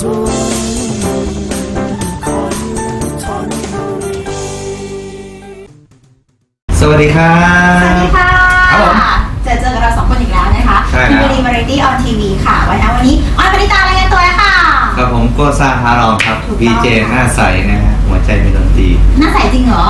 ส วัสดีครัสวัสบดีค่ะครับผมเจอเจอกับเราสองคนอีกแล้วนะคะใช่แล้วทีวีมาริตี้ออนทีวีค่ะ วันนี้วันนี้ออนปริตารายงานตัวแล้วค่ะ กับผมโกซ่าฮารองครับ ถูกต้องพีเจหน้าใสนะฮะหัวใจมีดนตรี หน้าใสจริงเหรอ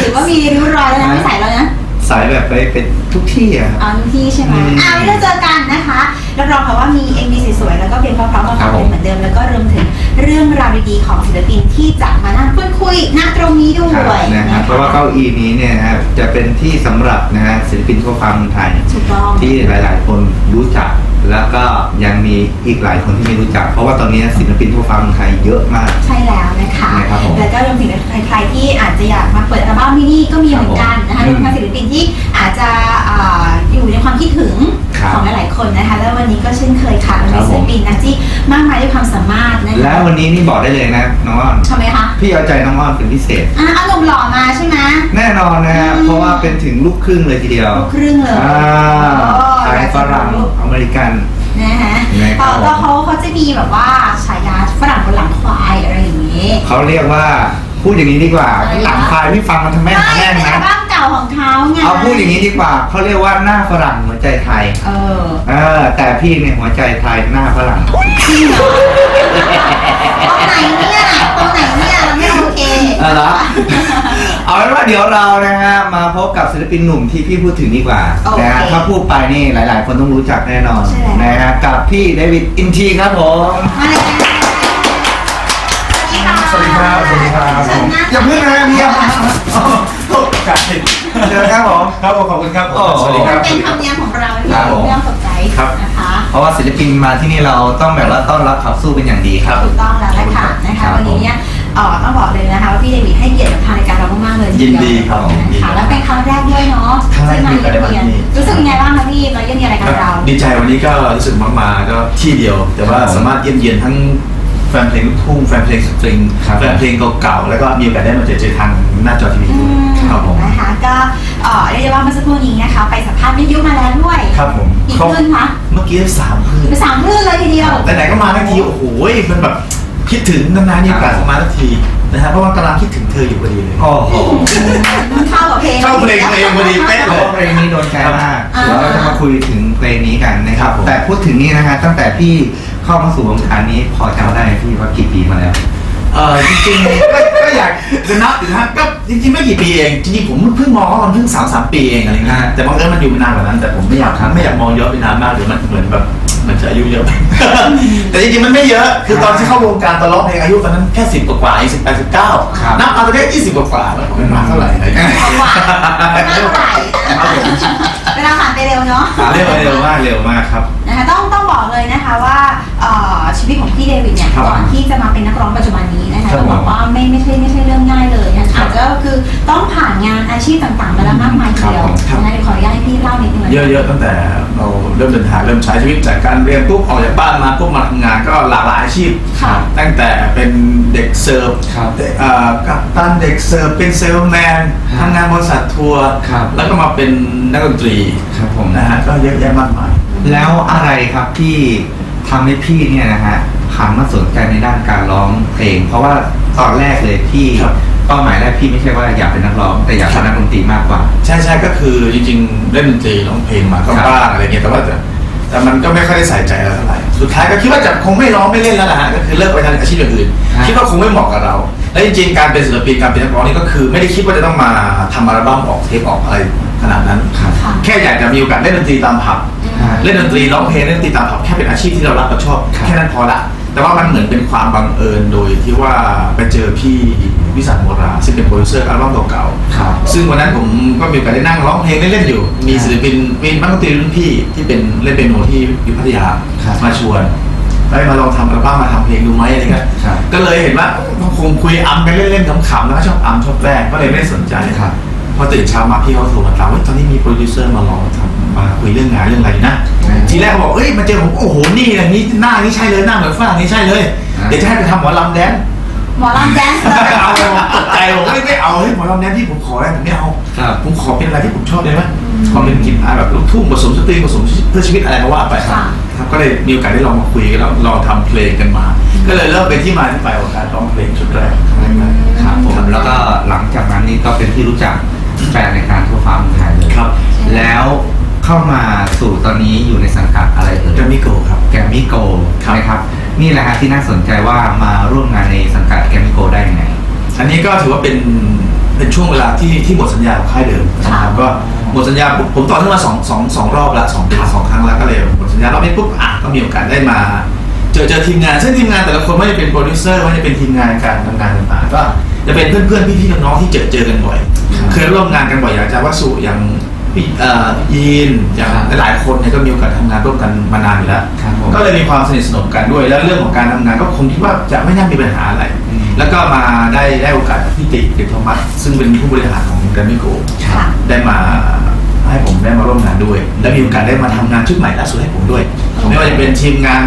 หรือว่ามีริ้วรอยแล้วนะไม่ใสแล้วนะ สายแบบไปเป็นทุกที่อะครับ เอาทุกที่ใช่ไหมอืม อ่าวันนี้เราเจอกันนะคะ รับรองค่ะว่ามีเอ็มบีสวยๆแล้วก็เพลงเพราะๆมาครัฝากบผมเหมือนเดิมแล้วก็รวมถึงเรื่องราวดีๆของศิลปินที่จะมานั่งพูดคุยณตรงนี้ด้ครับวยนะฮะเพราะว่าเก้าอี้นี้เนี่ยนะฮะจะเป็นที่สำหรับนะฮะศิลปินทั่วฟ้าเมืองไทยถูกต้อง ที่หลาย ๆ คนรู้จัก แล้วก็ยังมีอีกหลายคนที่ไม่รู้จัก เพราะว่าตอนนี้ศิลปินทั่วฟ้าเมืองไทยเยอะมาก ใช่แล้วนะคะ นะครับผมแล้วก็รวมถึงใครๆที่อาจจะอยากมาเปิดอัลบั้มมินิก็มีเหมือนกันนะคะครับรผมวมทั้งศิลปินที่อาจจะอ่า อยู่ในความคิดถึงครับ ของหลายๆคนนะคะ แล้ววันนี้ก็เช่นเคยค่ะเราครัมีบผมศิลปินนะที่มากมายด้วยความสามารถนะคะแล้ววันนี้นี่บอกได้เลยนะน้องอ้อน ทำไมคะพี่เอาใจน้องอ้อนเป็นพิเศษ อะเอาหนุ่มหล่อมาใช่ไหม แน่นอนนะฮะอืม เพราะว่าเป็นถึงลูกครึ่งเลยทีเดียวลูกครึ่งเลยอ่าโอ้ไทยฝรั่งอเมริกัน นะคะนะครับ แล้วเขาเขาจะมีแบบว่าฉายาฝรั่งบนหลังควายอะไรอย่างนี้ เขาเรียกว่าพูดอย่างนี้ดีกว่าอะไรนะ หลังคายพี่ฟังมันทำแม่งไม่แม่งเป็นอัลนะบั้มเก่าของเขาไงเอาพูดอย่างนี้ดีกว่าเขาเรียกว่าหน้าฝรั่งหัวใจไทย เออ เออ แต่พี่เนี่ยหัวใจไทยหน้าฝรั่ง จริงเหรอตรงไหนเนี่ยตรงไหนเนี่ยเราไม่โอเคเอาละเอาเป็นว่าเดี๋ยวเรานะฮะมาพบกับศิลปินหนุ่มที่พี่พูดถึงดีกว่าโอเคนะฮะถ้าพูดไปนี่หลาย ๆ คนต้องรู้จักแน่นอนใช่แล้วนะฮะกับพี่เดวิดอินทีครับผมมาเลยสวัสดีค่ะสวัสดีครับสวัสดีครับเชิญนะอย่าเพิ่งนะ ครับผมครับผมขอบคุณครับโอ้สวัสดีครับ เป็นธรรมเนียมของเราที่ครับผมไม่ต้องตกใจครับนะคะเพราะว่าศิลปินมาที่นี่เราต้องแบบว่าต้อนรับขับสู้เป็นอย่างดีครับถูกต้องแล้วแหละค่ะนะครัคะบวันนี้เนี่ยเอ่อต้องบอกเลยนะคะว่าพี่เดวิดให้เกียรติกับทางรายการเรามากๆเลยทีเวยินดีครับผมนะคะแล้วเป็นครั้งแรกด้วยเนาะครั้งแรกที่มาที่เยี่ยมได้มาเยียนที่นี่รู้สึกยังไงบ้างคะพี่มาเยี่ยมเยียนรายการเรา ดีใจวันนี้ก็รู้สึกมากมาก็ที่เดียว แต่ว่าครับผมสามารถเยี่ยมเยียนทั้งแฟนเพลงลูกทุ่งแฟนเพลงสตริงครับแฟนเพลงเก่าๆแล้วก็มีโอกาสได้มาเจอเจอทางหน้าจอทีวีอืด้วยม ครับผม นะคะก็เอ่อเรียกได้ว่าเมื่อสักครู่นี้นะคะ ไปสัมภาษณ์วิทยุมาแล้วด้วย ครับผมกี่เขาคลื่นคะเมื่อกี้สามคืนไปสามคลื่นเลยทีเดียวแต่ไหนก็มาทันทีโอ้โหมันแบบคิดถึงนานๆมีโอกาสมาทันทีนะฮะเพราะว่ากำลังคิดถึงเธออยู่พอดีเลย โอ้โหเข้ากับเพลง เข้าเพลงเพลงพอดีเป๊ะเพราะว่าเพลงนี้โดนใจมากอ่า เดี๋ยวเราจะมาคุยถึงเพลงนี้กันนะครับ ครับผม แต่พูดถึงนี่นะฮะตั้งแต่พี่เข้ามาสู่วงการนี้พอจำได้ไหมพี่ว่ากี่ปีมาแล้ว เออจริงๆก็ ก็อยากจะนับถึงฮะก็จริงๆไม่กี่ปีเองจริงๆผมเพิ่งมองว่ามันเพิ่งสามสามปีเองอะไรเงี้ยอ่าแต่บางเอิญมันอยู่มานานกว่านั้นแต่ผมไม่อยากครับไม่อยากมองเยอะไปนานมากเดี๋ยวมันเหมือนแบบมันจะอายุเยอะ แต่จริงๆมันไม่เยอะ คือตอนที่เข้าวงการตอนร้องเพลงอายุตอนนั้นแค่สิบกว่าๆสิบแปดสิบเก้าครับนับเอาตัวเลขยี่สิบกว่าๆแล้วผมไม่มาเท่าไหร่อะไรเงี้ยเอากว่าไม่เท่าไหร่เวลาผ่านไปเร็วเนาะเร็วเร็วมากเร็วมากครับนะคะต้อง ต้องบอกเลยนะคะว่าเอ่อชีวิตของพี่เดวิดเนี่ยครับก่อนที่จะมาเป็นนักร้องปัจจุบันนี้นะคะครับต้องบอกว่าไม่ไม่ใช่ไม่ใช่เรื่องง่ายเลยนะครัอาบจจะก็คือต้องผ่านงานอาชีพต่างๆมาแล้วมากมายทีเดียวครับผมนะคะเดี๋ยวขออนุญาตให้พี่เล่านิดนึงนะเยอะๆตั้งแต่เราเริ่มเดินทางเริ่มใช้ชีวิตจากการเรียนปุ๊บออกจากบ้านมาปุ๊บมาทำงานก็หลากหลายอาชีพ ค่ะตั้งแต่เป็นเด็กเสิร์ฟครับเด็กเอ่อกัปตันเด็กเสิร์ฟเป็นเซลแมนครับทำงานบริษัททัวร์ครับ แล้วก็มาเป็นนักดนตรีครับผมนะฮะก็เยอะแยะมากมาย แล้วอะไรครับที่ทำให้พี่เนี่ยนะฮะหันมาสนใจในด้านการร้องเพลง เพราะว่าตอนแรกเลยพี่ครับ เป้าหมายแรกพี่ไม่ใช่ว่าอยากเป็นนักร้อง แต่อยากเป็นนักดนตรีมากกว่า ใช่ใช่ก็คือจริงๆเล่นดนตรีร้องเพลงมาก็ครับบ้างอะไรเงี้ยแต่ว่าแต่แต่มันก็ไม่ค่อยได้ใส่ใจอะไรเท่าไหร่สุดท้ายก็คิดว่าจะคงไม่ร้องไม่เล่นแล้วนะฮะก็คือเลิกไปทำอาชีพอย่างอื่นครับคิดว่าคงไม่เหมาะกับเรา และจริงๆการเป็นศิลปินการเป็นนักร้องนี่ก็คือ ไม่ได้คิดว่าจะต้องมาทำอัลบั้มออกเทปออกอะไรขนาดนั้นครับค่ะ แค่อยากจะมีโอกาสเล่นดนตรีตามผับครับ เล่นดนตรีร้องเพลงเล่นดนตรีตามผับแค่เป็นอาชีพที่เรารักเราชอบครับ แค่นั้นพอละแต่ว่ามันเหมือนเป็นความบังเอิญโดยที่ว่าไปเจอพี่วิสันต์โมราซึ่งเป็นโปรดิวเซอร์อัลบั้มเก่าๆครับซึ่งวันนั้นผมก็มีโอกาสได้นั่งร้องเพลงเล่นๆอยู่ มีศิลปินมีนักดนตรีรุ่นพี่ที่เป็นเล่นเปียโนที่อยู่พัทยาครับมาชวนได้มาลองทำอัลบั้มมาทำเพลงดูไหมอะไรเงี้ยครับ ก็เลยเห็นว่าคงคุยอัมกันเล่นๆขำๆแล้วก็ชอบอัมชอบแกล้งก็เลยไม่ได้สนใจ ครับ พอตื่นเช้ามาพี่เขาโทรมาถามว่าตอนนี้มีโปรดิวเซอร์มาลองทำ มาคุยเรื่องงานเรื่องอะไรนะอืมทีแรกเขาบอกเอ้ยมาเจอผมโอ้โหนี่อันนี้หน้านี่ใช่เลยหน้าเหมือนฝรั่งนี่ใช่เลยอ่าเดี๋ยวจะให้ไปทำหมอลำแดนซ์หมอลำแดนซ์เลยไม่เอาตกใจผมไม่ไม่เอาเฮ้ยหมอลำแดนซ์ที่ผมขอได้ผมไม่เอาครับผมขอเป็นอะไรที่ผมชอบได้ไหมขอเป็นกลิ่นอายแบบลูกทุ่งผสมสตรีผสมเพื่อชีวิตอะไรก็ว่าไปค่ะครับก็เลยมีโอกาสได้ลองมาคุยกันแล้วลองทำเพลงกันมา ก็เลยเริ่มเป็นที่มาที่ไปของการร้องเพลงชุดแรกครั้งแรกครับผมแล้วก็หลังจากนั้นนี่ก็เป็นที่รู้จักแฟนในการทั่วฟ้าเมืองไทยเลยครับ แล้ว เข้ามาสู่ตอนนี้อยู่ในสังกัดอะไรเอ่ยแกรมมี่โกครับ แกรมมี่โกครับ นะครับ นี่แหละฮะที่น่าสนใจว่ามาร่วมงานในสังกัดแกรมมี่โกได้ยังไง อันนี้ก็ถือว่าเป็นเป็นช่วงเวลาที่ที่หมดสัญญาของค่ายเดิมนะครับก็หมดสัญญาปุ๊บผมต่อขึ้นมาสองสองสองรอบละสองครั้งสองครั้งแล้วก็เลยหมดสัญญารอบนี้ปุ๊บอะก็มีโอกาสได้มา เจอเจอทีมงานซึ่งทีมงานแต่ละคนไม่ได้เป็นโปรดิวเซอร์ไม่ได้เป็นทีมงานการทำงานต่างๆก็จะเป็นเพื่อนๆพี่ๆน้องๆที่เจอเจอกันบ่อยครับเคยร่วมงานกันบ่อยอย่างอาจารย์วสุอย่างพี่เอ่อ ยีนอย่างครับหลายๆคนเนี่ยก็มีโอกาสทำงานร่วมกันมานานอยู่แล้ว ครับผม ก็เลยมีความสนิทสนมกันด้วย แล้วเรื่องของการทำงานก็คงคิดว่าจะไม่น่ามีปัญหาอะไร อืม แล้วก็มาได้ได้โอกาสจากพี่ติเด็กโทมัสซึ่งเป็นผู้บริหารของแกรมมี่โกค่ะ ได้มาให้ผมได้มาร่วมงานด้วย และมีโอกาสได้มาทำงานชุดใหม่ล่าสุดให้ผมด้วย ไม่ว่าจะเป็นทีมงาน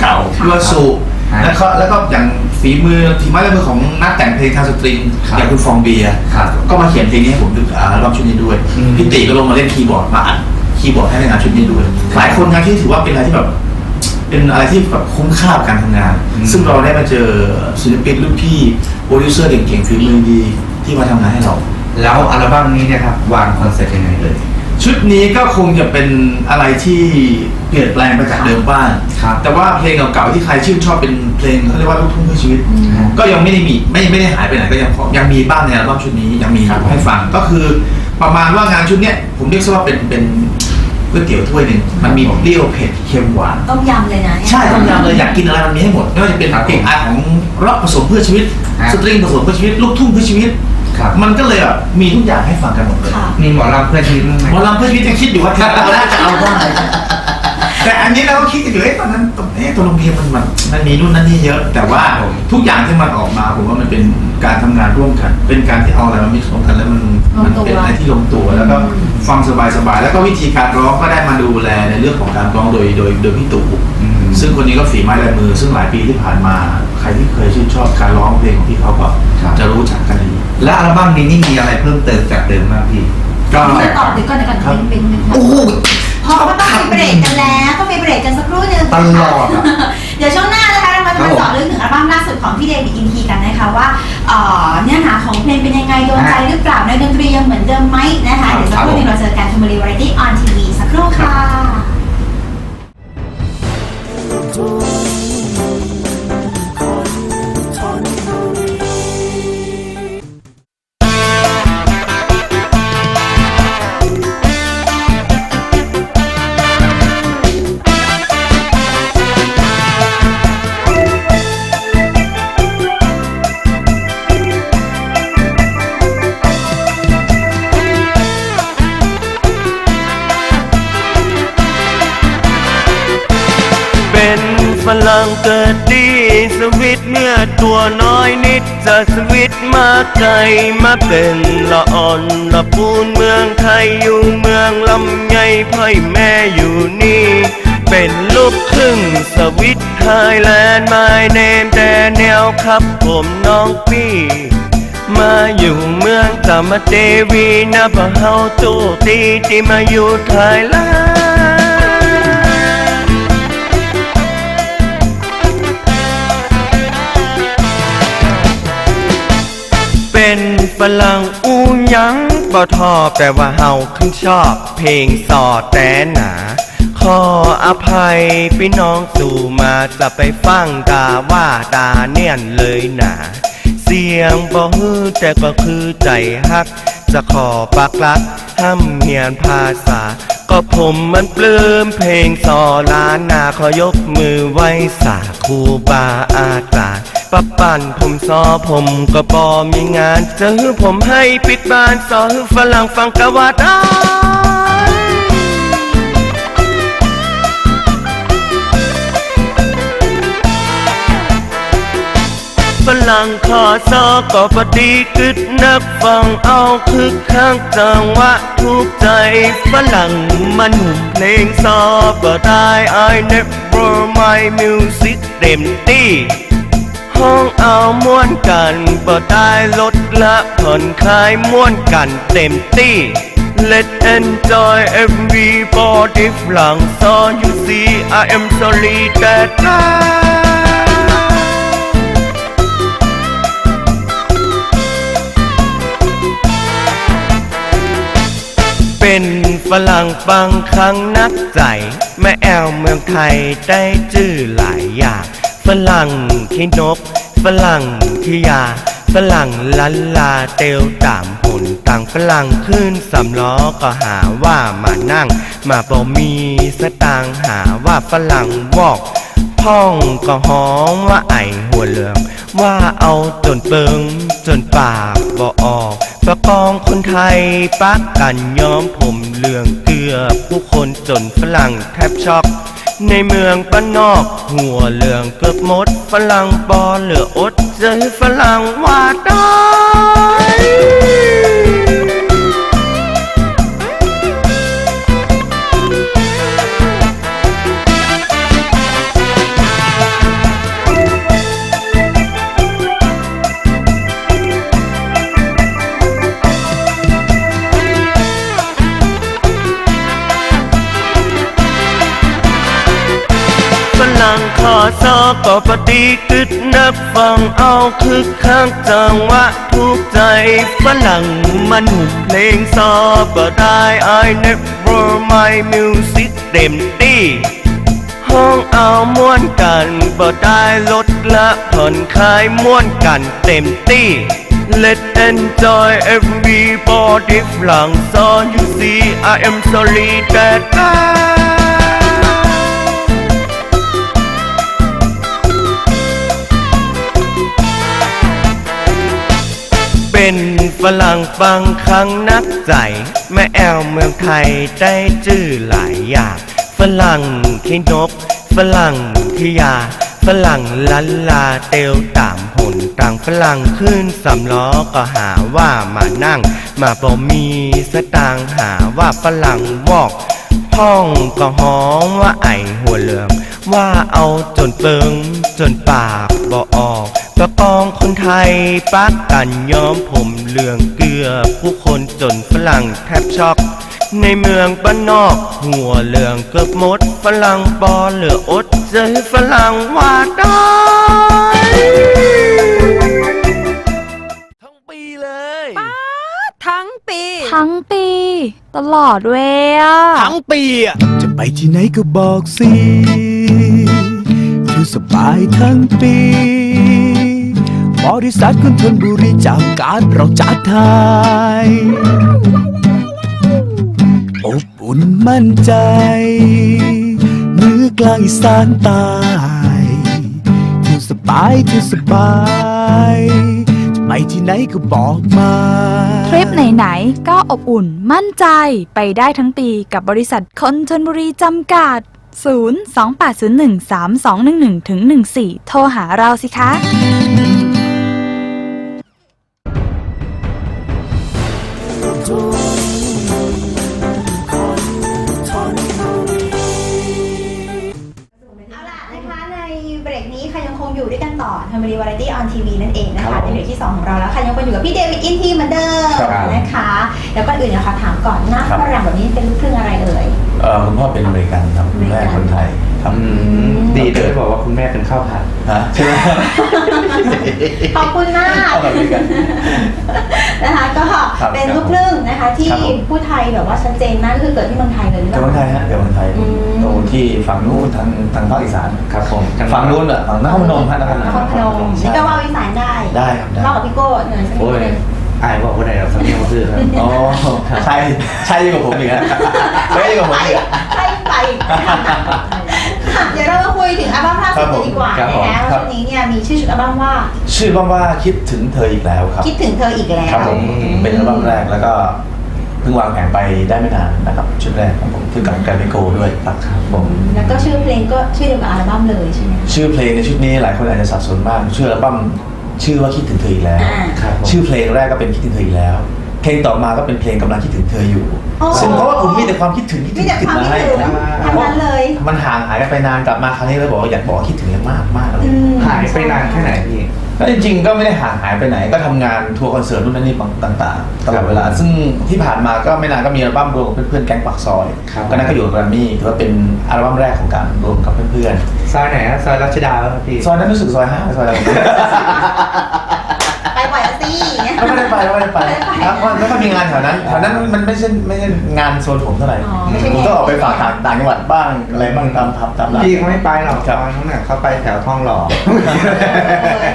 เก่าๆค่ะพี่วสุครับ แล้วก็แล้วก็อย่างฝีมือทีมไม้ลายมือของนักแต่งเพลงทางสตริงครับอย่างคุณฟองเบียร์ครับก็มาเขียนเพลงนี้ให้ผมด้วยอ่าอัลบั้มชุดนี้ด้วยอืม พี่ติก็ลงมาเล่นคีย์บอร์ดมาอัดคีย์บอร์ดให้ในงานชุดนี้ด้วยหลายคนงานที่ถือว่าเป็นอะไรที่แบบเป็นอะไรที่แบบคุ้มค่ากับการทำงาน อืม ซึ่งเราได้มาเจอศิลปินรุ่นพี่โปรดิวเซอร์เก่งๆฝีมือดีที่มาทำงานให้เรา แล้วอัลบั้มนี้เนี่ยครับวางคอนเซ็ปต์ยังไงเลย ชุดนี้ก็คงจะเป็นอะไรที่เปลี่ยนแปลงไปจากเดิมบ้างครับแต่ว่าเพลงเก่าๆที่ใครชื่นชอบเป็นเพลงเขาเรียกว่าลูกทุ่งเพื่อชีวิตอืมก็ยังไม่ได้มีไม่ไม่ได้หายไปไหนก็ยังพอยังมีบ้างในอัลบั้มชุดนี้ยังมีครับให้ฟังก็คือประมาณว่างานชุดเนี้ยผมเรียกซะว่าเป็นเป็นก๋วยเตี๋ยวถ้วยหนึ่งมันมีเปรี้ยวเผ็ดเค็มหวานต้มยำเลยนะเนี่ยใช่ต้มยำเลยอยากกินอะไรมันมีให้หมดไม่ว่าจะเป็นครับผมเพลงอาของร็อกผสมเพื่อชีวิตฮะสตริงผสมเพื่อชีวิตลูกทุ่งเพื่อชีวิต ครับ มันก็เลยแบบมีทุกอย่างให้ฟังกันหมดเลยค่ะ มีหมอลำเพื่อนชีวิตบ้างไหมหมอลำเพื่อชีวิตยังคิดอยู่ว่าเราน่าจะเอาบ้างแต่อันนี้เราก็คิดกันอยู่เอ๊ะตอนนั้นเอ๊ะตัวโรงเพลงมันมันมันมีนู่นนั่นนี่เยอะ แต่ว่าครับผมทุกอย่างที่มันออกมาผมว่ามันเป็นการทำงานร่วมกัน เป็นการที่เอาอะไรมามิกซ์รวมกันแล้วมันลงมันตัวเป็นอะไรที่ลงตัวแล้วก็อืมฟังสบายๆแล้วก็วิธีการร้องก็ได้มาดูแลในเรื่องของการร้องโดยโดยโดยพี่ตู่ อืมซึ่งคนนี้ก็ฝีไม้ลายมือ ซึ่งหลายปีที่ผ่านมา ใครที่เคยชื่นชอบการร้องเพลงของพี่ และอัลบั้มนี้นี่มีอะไรเพิ่มเติมจากเดิมมากพี่ก็เดี๋ยวต่อเดี๋ยวก่อนเดี๋ยวก่อนครับเป็นเป็นโอ้โหเพราะว่าต้องไปเบรกกันแล้วต้องไปเบรกกันสักครู่หนึงตลอดอะ เดี๋ยวช่วงหน้านะคะเรามาครับผมเจาะลึกถึงอัลบั้มล่าสุดของพี่เดวิดอินทีกันนะคะว่าเอ่อเนื้อหาของเพลงเป็นยังไงโดนใจหรือเปล่าในดนตรียังเหมือนเดิมไหมนะคะเดี๋ยวสักครู่หนึงเราเจอกันทอมบรีวาไรตี้ออนทีวีสักครู่ค่ะเป็ ฝรั่งเกิดดีสวิตเมื่อตัวน้อยนิดจะสวิตมาไกลมาเป็นละอ่อนละปูนเมืองไทยอยู่เมืองลำไยพ่อยแม่อยู่นี่ เป็นลูกครึ่งสวิตไทยแลนด์ไม่เนมแต่แนวครับผมน้องปี้มาอยู่เมืองกามเตวีนะบ่เฮาตู้ตีที่มาอยู่ไทยแลนด์ รั่งอูยังบ่ทอแต่ว่าเฮาขึ้นชอบเพลงสอแต่หนา ขออภัยพี่น้องสู่มาจะไปฟังตาว่าตาเนียนเลยหนา สียงบ่ฮือแต่ก็คือใจฮัก จะขอปักลักห้ำเหียนภาษา ก็ผมมันปลื้มเพลงสอล้านนาขอยกมือไหว้สาครูบาอาจารย์ปะปั่นผมซอผมก็บอมีงานจะฮือผมให้ปิดบ้านสอฮือฝรั่งฟังกะวาด้ ฝรั่งขอซอก็ปฏิกึดนักฟังเอาคึกคักจังหวะถูกใจฝรั่งมันหุ่มเพลงซอก็ได้ I never my music เต็มที่ห้องเอาม้วนกันบ่ได้ลดละผ่อนคลายม้วนกันเต็มที่ Let enjoy everybody ฝรั่งซอ you see I am sorry that I ฝรั่งบางครั้งนักใจแม่แอลเมืองไทยได้ชื่อหลายอย่างฝรั่งขี้นก ฝรั่งขี้ยา ฝรั่งลันลาเตลตามหนต่างฝรั่งขึ้นสำล้อก็หาว่ามานั่ง มาบ่มีสตางหาว่าฝรั่งวอกพ่องก็หอมว่าไอหัวเหลือง ว่าเอาจนเปิงจนปากบ่ออก ประกองคนไทยปักกันย้อมผมเหลืองเกลือ ผู้คนจนฝรั่งแทบช็อก ในเมืองบ้านนอก หัวเหลืองเกือบหมด ฝรั่งบอเหลืออดเจอฝรั่งว่าได้ ฝรั่งขอซอก็ปฏิกึดนับฟังเอาคึกคักจังวะถูกใจฝรั่งมันหุบเพลงซอก็ได้ I never my music เต็มที่ห้องเอาม้วนกันบ่ได้ลดละผ่อนคลายม้วนกันเต็มที่ Let enjoy everybody ฝรั่งซอ you see I am sorry that I เป็นฝรั่งบางครั้งนักใจแม่แอลเมืองไทยได้ชื่อหลายอย่างฝรั่งขี้นกฝรั่งขี้ยาฝรั่งลันลาเตลตามหนต่างฝรั่งขึ้นสำล้อก็หาว่ามานั่ง มาบ่มีสตางหาว่าฝรั่งวอก พ่องก็หอมว่าไอหัวเหลือง ว่าเอาจนเปิงจนปากบ่ออกประกองคนไทยปักกันย้อมผมเหลืองเกลือ ผู้คนจนฝรั่งแทบช็อก ในเมืองบ้านนอก หัวเหลืองเกือบหมดฝรั่งบอเหลืออดเจอฝรั่งว่าได้ ทั้งปี ทั้งปี ตลอดเวยอะทั้งปีอะจะไปที่ไหนก็บอกสิอยู่สบายทั้งปี บริษัทคุณทนบุรีจากการเราจัดทายอบอุ่นมั่นใจเหนือกลางอีสานใตายอยู่สบายอยู่สบายจะ ไปที่ไหนก็บอกมา ทริปไหนๆ ก็อบอุ่นมั่นใจไปได้ทั้งปีกับบริษัทคนชนบุรีจำกัด 0 2 8 0 1 3 2 1 1ถึง14 โทรหาเราสิคะเต่อ Family Variety on TV นั่นเองนะคะในเบรกที่ 2 ของเราแล้วค่ะยังคงอยู่กับพี่เดวิดอินทีเหมือนเดิมครับนะคะ แล้วก็อื่นนะคะถามก่อนหน้าครับ ฝรั่งแบบนี้เป็นลูกครึ่งอะไรเอ่ย เอ่อคุณพ่อเป็นอเมริกันครับคุณแม่คนไทยครับอืมดีเลยบอกว่าคุณแม่เป็นข้าวผัด ฮะใช่ไหมขอบคุณมาก เอาแบบนี้กัน นะคะก็ครับเป็นลูกครึ่งนะคะ ที่ครับผม ผู้ไทยแบบว่าชัดเจนมากก็คือเกิดที่เมืองไทยเลยหรือเปเดี๋ยวล่าเมืองไทยฮะเดี๋ยวเมืองไทยอืม โตที่ฝั่งนู้นทางทางภาคอีสานครับผมฝั่งนู้นอะฝั่งนครพนมฮะนครพนนมครพนมใช่นี่ก็ว่าวิสานได้ได้ครับได้ เล่ากับพี่โก้หน่อยสักนิโอ้ดยนึง อายบอกว่าไหนเราสำเนียงมาซื้อครับอ๋อใช่ใช่ยิ่งกว่าผมอีกฮะไม่ยิ่งกว่าผมอีกอะใช่ไปค่ะเดี๋ยวเรามาคุยถึงอัลบั้มล่าสุดกันดีกว่าครับผมนะครัว่าบชุดนี้เนี่ยมีชื่อชุดอัลบั้มว่า ชื่อว่าว่าคิดถึงเธออีกแล้วครับ คิดถึงเธออีกแล้วครับผมเป็นอัลบั้มแรกแล้วก็เพิ่งวางแผนไปได้ไม่นานนะครับชุดแรกของผมคือกับแกรมิโกด้วยครับผมแล้วก็ชื่อเพลงก็ชื่อเดียวกับอัลบั้มเลยใช่ไหมชื่อเพลงในชุดนี้หลายคนอาจจะสับสนมากชื่ออัลบั้ม ชื่อว่าคิดถึงเธออีกแล้วอ่าครับผม ชื่อเพลงแรกก็เป็นคิดถึงเธออีกแล้ว เพลงต่อมาก็เป็นเพลงกำลังคิดถึงเธออยู่โอ้ซึ่งเพราะว่าผมมีแต่ความคิดถึงคิดมีถึงแต่คิดความมาคิดให้ถึงทั้งนั้นเลยมันห่างหายกันไปนานกลับมาครั้งนี้เลยบอกว่าอยากบอกว่าคิดถึงเลยมากมากๆเลยอืม หายไปนานแค่ไหนพี่ ก็จริงๆก็ไม่ได้ห่างหายไปไหน ก็ทำงานทัวร์คอนเสิร์ตนู่นนั่นนี่ต่างๆตลอดเวลา ซึ่งที่ผ่านมาก็ไม่นานก็มีอัลบั้มรวมกับเพื่อนๆแก๊งปากซอยครับ ก็นั่นก็อยู่กับแกรมมี่ถือว่าเป็นอัลบั้มแรกของการรวมกับเพื่อนซอยไหนฮะซอยรัชดาแล้วครับพี่ๆซอยนั้นรู้สึกซอยห้าซอยอะไร ไปบ่อยแล้วสิก็ไม่ได้ไปก็ไม่ได้ไปครับเพราะไม่ค่อยมีงานแถวนั้นแถวนั้นมันไม่ใช่ไม่ใช่งานโซนผมเท่าไหร่อ๋อไม่ใช่ ผมต้องออกไปฝากต่างต่างจังหวัดบ้างอะไรบ้างตามผับตามร้าน พี่เขาไม่ไปหรอกครับตอนนั้นน่ะเขาไปแถวทองหล่อ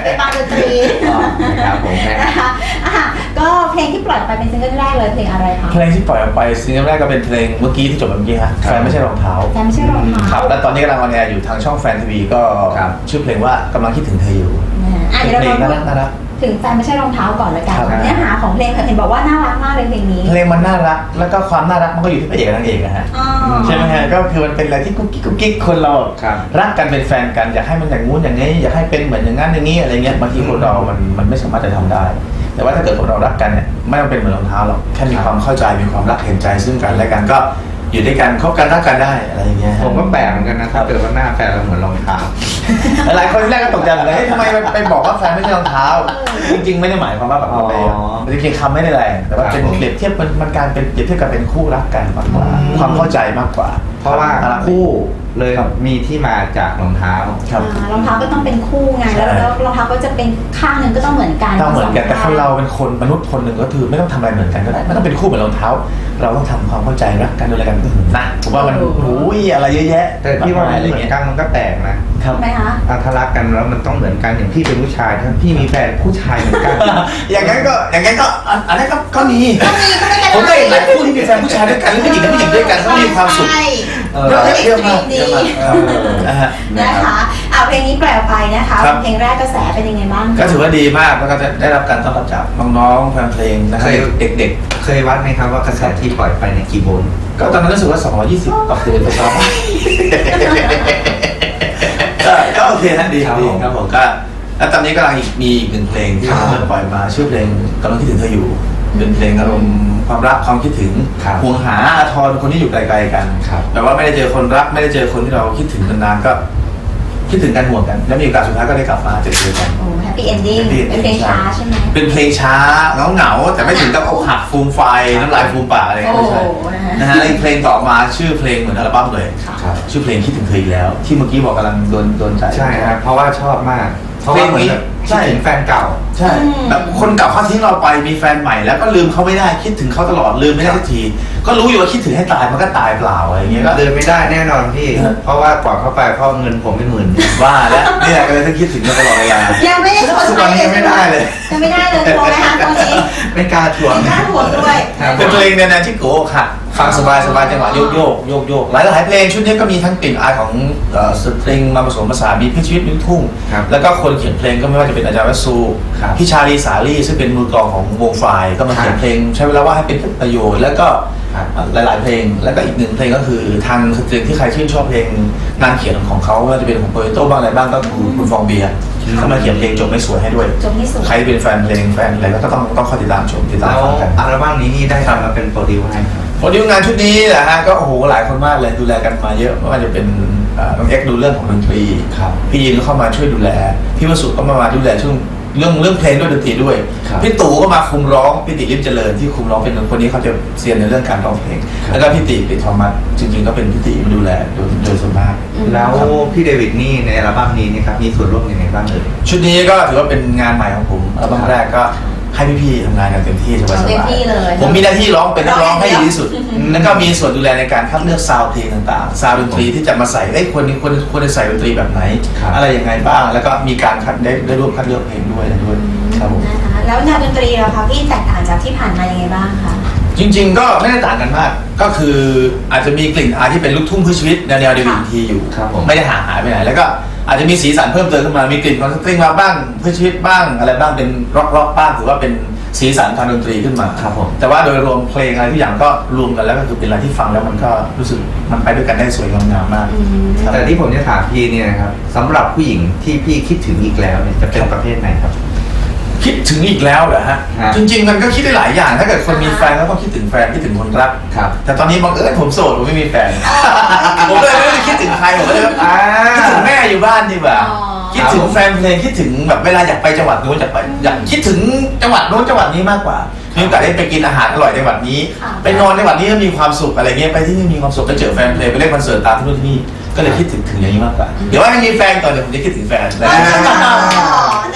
ไปฟังดนตรีอ๋อนะครับผมแม่นะคะอะก็เพลงที่ปล่อยออกไปเป็นซิงเกิลแรกเลยเพลงอะไรคะเพลงที่ปล่อยออกไปซิงเกิลแรกก็เป็นเพลงเมื่อกี้ที่จบไปเมื่อกี้ฮะแฟนไม่ใช่รองเท้าแฟนไม่ใช่รองเท้าครับ แล้วตอนนี้กำลังออนแอร์อยู่ทางช่องแฟนทีวีก็ครับ ชื่อเพลงว่ากำลังคิดถึงเธออยู่ อะเป็นเดี๋ยวเพลเรางมาน่าพูรัด กน่ารัก ถึงแฟนไม่ใช่รองเท้าก่อนละกันครับ เนื้อหาของเพลงเห็นบอกว่าน่ารักมากเลยเพลงนี้เพลงมันน่ารัก แล้วก็ความน่ารักมันก็อยู่ที่พระเอกกับนางเอกนะฮะ อ๋อ ใช่ไหมฮะ ก็คือมันเป็นอะไรที่กุ๊กกิ๊กกุ๊กกิ๊กคนเราครับ รักกันเป็นแฟนกันอยากให้มันอย่างงู้นอย่างนี้อยากให้เป็นเหมือนอย่างนั้นอย่างนี้อะไรเงี้ยบางทีคนเรามันมันไม่สามารถจะทำได้ แต่ว่าถ้าเกิดคนเรารักกันเนี่ยไม่ต้องเป็นเหมือนรองเท้าหรอกแค่มีความเข้าใจมีความรักเห็นใจซึ่งกันและกันก็ อยู่ด้วยกันคบกันรักกันได้อะไรอย่างเงี้ยฮะผมก็แปลกเหมือนกันนะถ้าเกิดว่าหน้าแฟนเราเหมือนรองเท้าหลายคนแรกก็ตกใจเหมือนกันเฮ้ยทำไมไปบอกว่าแฟนไม่ใช่รองเท้า จริง ๆ ไม่ได้หมายความว่าแบบเราไปอ๋อจริงๆคำไม่ได้แรงแต่ว่าเป็นครับผมเปรียบเทียบมันมันการเป็นเปรียบเทียบกันเป็นคู่รักกันมากกว่าอืมความเข้าใจมากกว่าเพราะว่าน่รักคู่เลยมีที่มาจากรองเท้า ครับ อ่ารองเท้าก็ต้องเป็นคู่ไงใช่ แล้วแล้วรองเท้าก็จะเป็นข้างหนึ่งก็ต้องเหมือนกันต้องเหมือนกันสงแต่คนข้งเราเป็นคนมนุษย์คนหนึ่งก็คือไม่ต้องทำอะไรเหมือนกันก็ได้ไม่ต้องเป็นคู่เหมือนรองเท้า เราต้องทำความเข้าใจรักกันดูแลกันนะผมว่ามันโอ้ยอะไรเยอะแยะแต่พี่ว่ามันอะไรเหมือเงี้นยกันมันก็แปลกนะครับใช่ไหมคะอะถ้ารักกันแล้วมันต้องเหมือนกันอย่างพี่เป็นผู้ชายถ้าพี่มีแฟนผู้ชายเหมือนกัน อย่างนั้นก็อย่างนั้นก็อันอันนั้นก็ก็มีก็มีก็ไม่เป็นไร ผมก็เห็นหลายคู่ที่มีแฟนผู้ชายด้วยกันแล้วผู้หญิงกับผู้หญิงด้วยกันเขามีความสุขใช่ เออเยอะเยอะมากดีเยอะมากเออนะฮะ นะคะเอาเพลงนี้แปลไปนะคะครับ เพลงแรกกระแสเป็นยังไงบ้างคะก็ถือว่าดีมากแล้วก็จะได้รับการต้อนรับจากน้องๆแฟนเพลงนะคเครับยเด็ก เคยวัดไหมครับว่ากระแสที่ปล่อยไปในยกี่โวลต์ๆ ก็ตอนนั้นรู้สึกว่า 220 ต่อคืนไปครับก็ก็โอเคนะดีครับดีผมครับผมก็แล้วตอนนี้กำลังอีกมีอีกหนึ่งเพลงที่ครับเริ่มปล่อยมาชื่อเพลงกำลังคิดถึงเธออยู่ เป็นเพลงอารมณ์ความรักความคิดถึงครับห่วงหาอาทรคนที่อยู่ไกลๆกันครับ แต่ว่าไม่ได้เจอคนรัก ไม่ได้เจอคนที่เราคิดถึงนานๆก็ คิดถึงกันห่วงกัน แล้วมีโอกาสสุดท้ายก็ได้กลับมาเจอเจอกัน โอ้แฮปปี้เอนดิ้ง Happy เป็นเพลง ending ช้าใช่ไหม เป็นเพลงช้าเหงาเหงาๆแต่ไม่ถึงกับอกหักฟูมไฟน้ำลายฟูมปากอะไรโอ้ไม่โหใช่นะนะฮะฮะแล้วอีกเพลงต่อมาชื่อเพลงเหมือนอัลบั้มเลย ครับ ชื่อเพลงคิดถึงเธออีกแล้ว ที่เมื่อกี้บอกกำลังโดนโดนใจใช่ครับเพราะว่าชอบมาก เพราะว่าเหมือนแบบใช่คิดถึงแฟนเก่า ใช่แบบคนเก่าเขาทิ้งเราไปมีแฟนใหม่แล้วก็ลืมเขาไม่ได้คิดถึงเขาตลอดลืมไม่ได้สักที ก็รู้อยู่ว่าคิดถึงให้ตายมันก็ตายเปล่าอะไรอย่างเงี้ยก็เดินไม่ได้แน่นอนพี่ เพราะว่ากว่าเข้าไปเพราะเงินผมไม่หมื่นว่าแล้วเนี่ยก็เลยต้องคิดถึงมันตลอดเวลายังไม่ได้ชดทุกวัใช้นนี้ยังไม่ได้เลยยังไม่ได้เลยโทรไหมคะตอนนี้ไม่กล้าทวงไม่กล้าทวงด้วยครับเป็นเพลงในแนวที่โกะค่ะ ฟังสบายสบายจังหวะโยกโยกโยกโยกหลายหลายๆเพลงชุดนี้ก็มีทั้งกลิ่นอายของเอ่อสตริงมาผสมผสานมีพี่ชีวิตลูกทุ่ง ครับแล้วก็คนเขียนเพลงก็ไม่ว่าจะเป็นอาจารย์วัสซูครับพี่ชาลีสาลีซึ่งเป็นมือกลองของวงไฟล์ก็มาเขียนเพลง ใช้เวลาว่างให้เป็นประโยชน์แล้วก็ครับ หลาย ๆ เพลง แล้วก็อีกหนึ่งเพลงก็คือทางสตริงที่ใครชื่นชอบเพลงงานเขียนของเขาไม่ว่าจะเป็นของโปรโตบ้างอะไรบ้างก็คือคุณฟองเบียร์เขามาเขียนเพลงจบไม่สวยให้ด้วย จบที่สุด ใครเป็นแฟนเพลงแฟนอะไรก็ต้องต้องคอยติดตามชมติดตามแล้วฟังกัน อัลบั้มนี้นี่ได้ทำมาเป็นโปรดิวให้ครับ โปรดิวงานชุดนี้แหละฮะก็โอ้โหหลายคนมากเลยดูแลกันมาเยอะไม่ว่าจะเป็นเอ่อน้องเอ็กซ์ดูเรื่องของดนตรีครับพี่ยินก็เข้ามาช่วยดูแล พี่วสุก็มามาดูแลช่วงเรื่องเรื่องเพลงด้วยดนตรีด้วยครับพี่ตู่ก็มาคุมร้องพี่ติริมเจริญที่คุมร้องเป็นคนนี้เขาจะเซียนในเรื่องการร้องเพลงครับแล้วก็พี่ติปิดทอมัสจริงๆก็เป็นพี่ติมาดูแลโดยโดยส่วนมากแล้วพี่เดวิดนี่ในอัลบั้มนี้นี่ครับมีส่วนร่วมยังไงบ้างเอ่ยชุดนี้ก็ถือว่าเป็นงานใหม่ของผมอัลบั้มแรกก็ ให้พี่ๆทำงานกันเต็มที่สบายเต็มที่เลยๆผมมีหน้าที่ร้องเป็นนักร้องให้ดีที่สุดอืมแล้วก็มีส่วนดูแลในการคัดเลือกซาวด์เพลงต่างๆ ซาวด์ดนตรีที่จะมาใส่ได้คนนี้ควรควรจะใส่ดนตรีแบบไหนครับอะไรยังไงบ้าง แล้วก็มีการคัดได้ได้ร่วมคัดเลือกเพลงด้วยอะไรด้วยครับผมนะคะแล้วแนวดนตรีเราคะพี่แตกต่างจากที่ผ่านมายังไงบ้างคะจริงๆ ก็ไม่ได้ต่างกันมาก ก็คืออาจจะมีกลิ่นอายที่เป็นลูกทุ่งเพื่อชีวิตแนวแนวเดียวกับทีอยู่ครับผมไม่ได้ห่างหายไปไหน แล้วก็ อาจจะมีสีสันเพิ่มเติมขึ้นมา มีกลิ่นของสตริงมาบ้างเพื่อชีวิตบ้างอะไรบ้างเป็นร็อกร็อกบ้างถือว่าเป็นสีสันทางดนตรีขึ้นมาครับผม แต่ว่าโดยรวมเพลงอะไรทุกอย่างก็รวมกันแล้วก็คือเป็นอะไรที่ฟังแล้วมันก็รู้สึกมันไปด้วยกันได้สวยงามมากอืมครับ แต่ที่ผมจะถามพี่เนี่ยนะครับสำหรับผู้หญิงที่พี่คิดถึงอีกแล้วเนี่ยจะเป็นประเภทไหนครับ คิดถึงอีกแล้วเหรอฮะฮะ จริง ๆ มันก็คิดได้หลายอย่าง ถ้าเกิดคนมีแฟนก็ต้องคิดถึงแฟนคิดถึงคนรัก ครับ แต่ตอนนี้บังเอิญผมโสดผมไม่มีแฟน ผมเลยไม่ได้คิดถึงใครผมเลยอ่า คิดถึงแม่อยู่บ้านดีกว่า อ๋อ คิดถึงแฟนเพลงคิดถึงแบบเวลาอยากไปจังหวัดนู้นอยากไปอยากคิดถึงจังหวัดนู้นจังหวัดนี้มากกว่ามีโอกาสได้ไปกินอาหารอร่อยจังหวัดนี้ ค่ะ ไปนอนจังหวัดนี้ก็มีความสุขอะไรเงี้ยไปที่นี่มีความสุขไปเจอแฟนเพลงไปเล่นคอนเสิร์ตตามที่นู่นที่นี่ก็เลยคิดถึงถึงอย่างนี้มากกว่า เดี๋ยวว่าไม่มีแฟนก่อนเดี๋ยวผมจะคิดถึงแฟนอ๋นะอ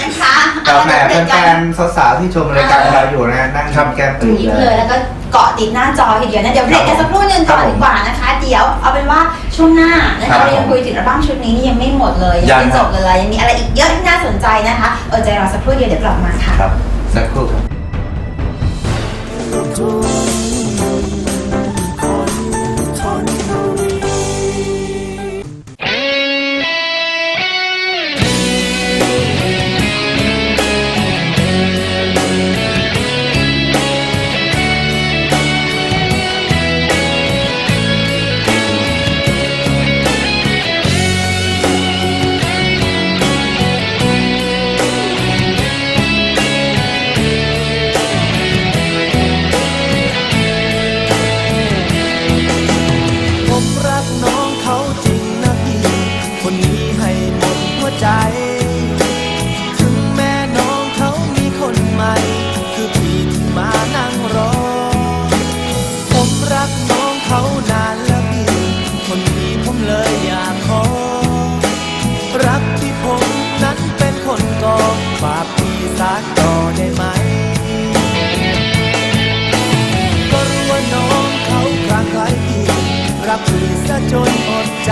นะคะ กับแหมเอาแฟนๆสาวๆที่ชมรายการเราอยู่นะนั่งครับทำแก้มปรียิ้มเลเลย ยแล้วก็เกาะติดหน้าจอทีเดียวนะเดี๋ยวเบรกกันสักครู่หนึงก่อนครับผมดีกว่านะคะ เดี๋ยวเอาเป็นว่าช่วงหน้านะครัคะบเรายังคุยถึงอัลบั้มชุดนี้นี่ยังไม่หมดเลยยังไม่ยัง จบเลยยังมีอะไรอีกเยอะที่น่าสนใจนะคะเออใจรอสักครู่เดียวเดี๋ยวกลับมาค่ะ ครับ สักครู่ครับผม จนอดใจ